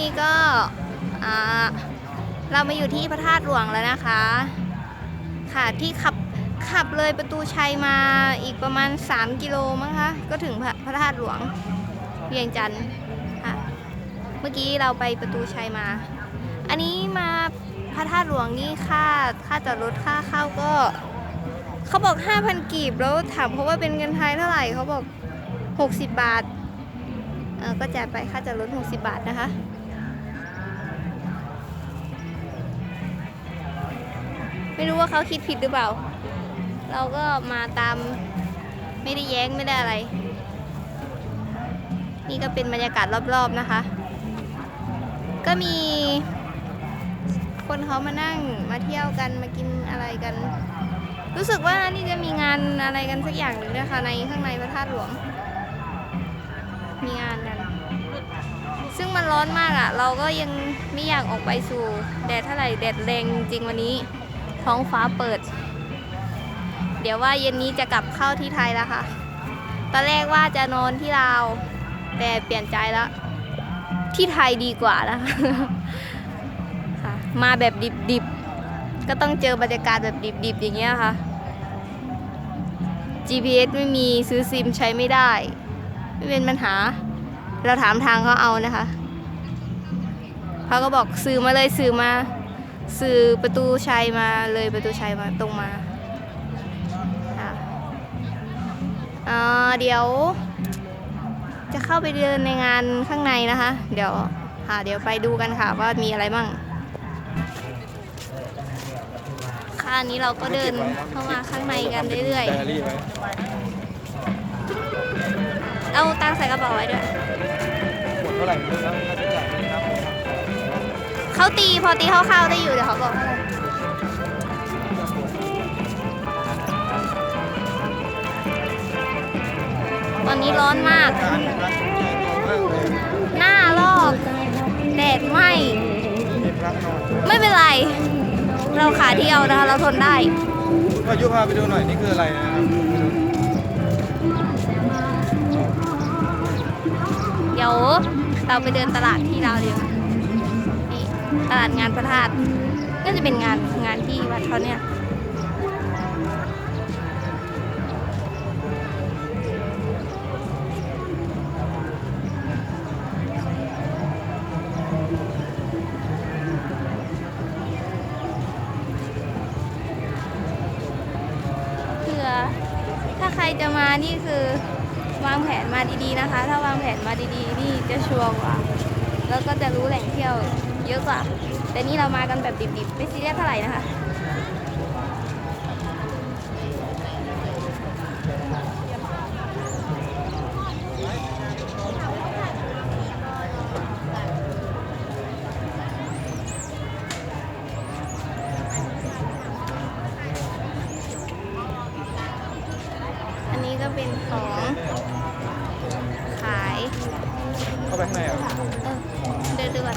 นี่ก็เรามาอยู่ที่พระธาตุหลวงแล้วนะคะ ค่ะที่ขับขับเลยประตูชัยมาอีกประมาณ 3 กิโลมั้งคะ ก็ถึงพระพระธาตุหลวงเวียงจันทร์ค่ะ เมื่อกี้เราไปประตูชัยมา อันนี้มาพระธาตุหลวงนี่ค่าค่าจอดรถค่าเข้าก็เขาบอก 5,000 กีบแล้วถามเขาว่าเป็นเงินไทยเท่าไหร่เขาบอก 60 บาท เออก็จ่ายไปค่าจอดรถ 60 บาทนะคะ ไม่รู้ว่าเขาคิดผิดหรือเปล่า เราก็มาตามไม่ได้แย้งไม่ได้อะไร นี่ก็เป็นบรรยากาศรอบๆนะคะ ก็มี คนเขามานั่งมาเที่ยวกันมากินอะไรกัน รู้สึกว่านี่จะมีงานอะไรกันสักอย่างหนึ่งนะคะในข้างในพระธาตุหลวง มีงานกันซึ่งมันร้อนมากอะ่ะ เราก็ยังไม่อยากออกไปสู่แดดเท่าไหร่แดดแรงจริงวันนี้ ท้องฟ้าเปิด เดี๋ยวว่าเย็นนี้จะกลับเข้าที่ไทยแล้วค่ะ ตอนแรกว่าจะนอนที่ลาว แต่เปลี่ยนใจแล้ว ที่ไทยดีกว่านะคะค่ะ มาแบบดิบๆ ก็ต้องเจอบรรยากาศแบบดิบๆ อย่างเงี้ยค่ะ GPS ไม่มีซื้อซิมใช้ไม่ได้ ไม่เป็นปัญหา เราถามทางเขาเอานะคะเขาก็บอกสื่อมาเลยสื่อมา สื่อประตูชัยมาเลยประตูชัยมาตรงมาค่ะอ่าเดี๋ยว จะเข้าไปเดินในงานข้างในนะคะ เดี๋ยวค่ะเดี๋ยวไปดูกันค่ะว่ามีอะไรบ้างค่ะอันนี้เราก็เดินเข้ามาข้างในกันเรื่อยๆ เอาตังใส่กระเป๋าไว้ด้วยหมดเท่าไหร่ไม่รู้นะ เขาตีพอตีเข้าวๆได้อยู่เดี๋ยวเขาบอกให้ตอนนี้ร้อนมากการนะครับใหญ่โตมากเลยหน้าลอกแดดไหมเด็กรักนอนไม่เป็นไร เราขาที่เอานะคะเราทนได้คุณพายุพาไปดูหน่อย นี่คืออะไรนะครับเดี๋ยวเราไปเดินตลาดที่เราวเดียวานี่ ตลาดงานพระธาตุก็จะเป็นงานงานที่วัดเขาเนี่ยเผื่อถ้าใครจะมานี่คือวางแผนมาดีๆนะคะ ถ้าวางแผนมาดีๆ นี่จะชัวร์กว่า แล้วก็จะรู้แหล่งเที่ยว เยอะกว่า แต่นี่เรามากันแบบดิบๆ ไม่ซีเรียสเท่าไหร่นะคะอันนี้ก็เป็นของขาย เข้าไปข้างในเหรอะเออเดินดูก่อน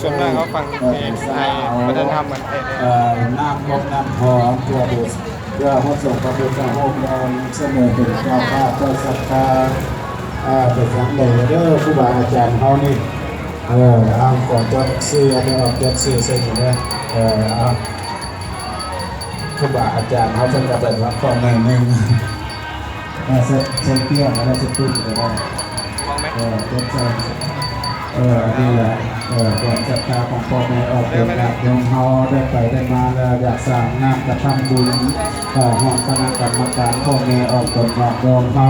ส่วนมากเขาฟังเพลงในวัฒนธรรมมันเองเอ่อน้ำมกน้ำหอมเพื่อบุเพื่อพระสงฆ์พระพุทธเจ้าองค์ดำเสนอเป็นเจ้าภาพเจ้าศรัทธาอ่าเป็นสังเดชเด้อครูบาอาจารย์เขานี่เออเอาก่อนจดซื้อเอาไปออกจดซื้อเส้นอยู่เนี่ย เออครูบาอาจารย์เขาจะกลับไปรับก่อนหน่อยหนึงเออเส้นเส้นเตี้ยแล้วเส้นตุ้นก็ได้มองไหมเออจดใจเออนี่แหละเออความศรัทธาของพ่อแม่ออกเป็นญาติโยมเขาได้ไปได้มาแล้วอยากสร้างงานกระทำบุญเอ่อห้องคณะกรรมการพ่อแม่ออกตนญาติโยมเขา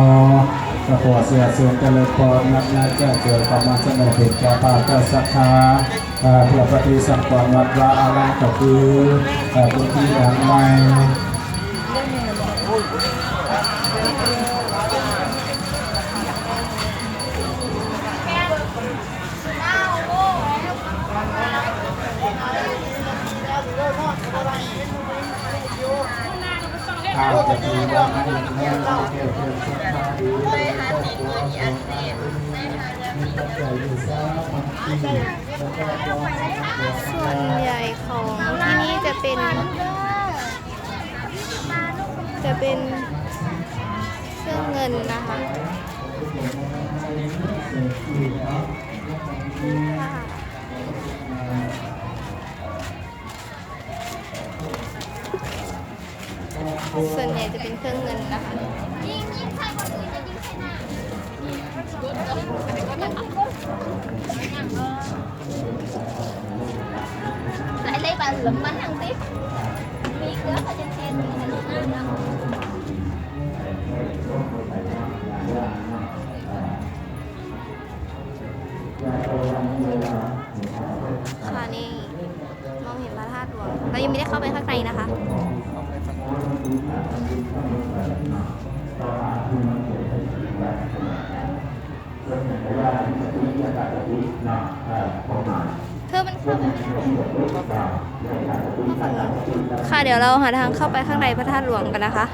ก็ขอเสียส่วนเจริญพรนักนาจะเกิดประมาณเสนอเด็กแก่ปาเจ้าศรัทธาเพื่อปฏิสัมพันธ์วัดวาอารามก็คือเอ่อพื้นที่หลังใหม่ ข้าวจะดีว่าให้แม่เราเกี่ยวกับสุขภาพดีไปหาสิ่งอื่นอันนี้มีปัจจัยอยู่สามที่แล้วก็ตัวส่วนใหญ่ของที่นี่จะเป็นจะเป็นเครื่องเงินนะคะ ส่วนใหญ่จะเป็นเครื่องเงินนะคะ lại lấy bà lụm bánh ăn tiếp biết đó ở trên xe thì thành luôn đó ค่ะนี่มองเห็นพระธาตุหลวงเรายังไม่ได้เข้าไปข้างในนะคะ เข้าไปฝั่งนู้นเธอเข้าไปไม่ได้เข้าวค่ะ เดี๋ยวเราหาทางเข้าไปข้างในพระธาตุหลวงกันนะคะ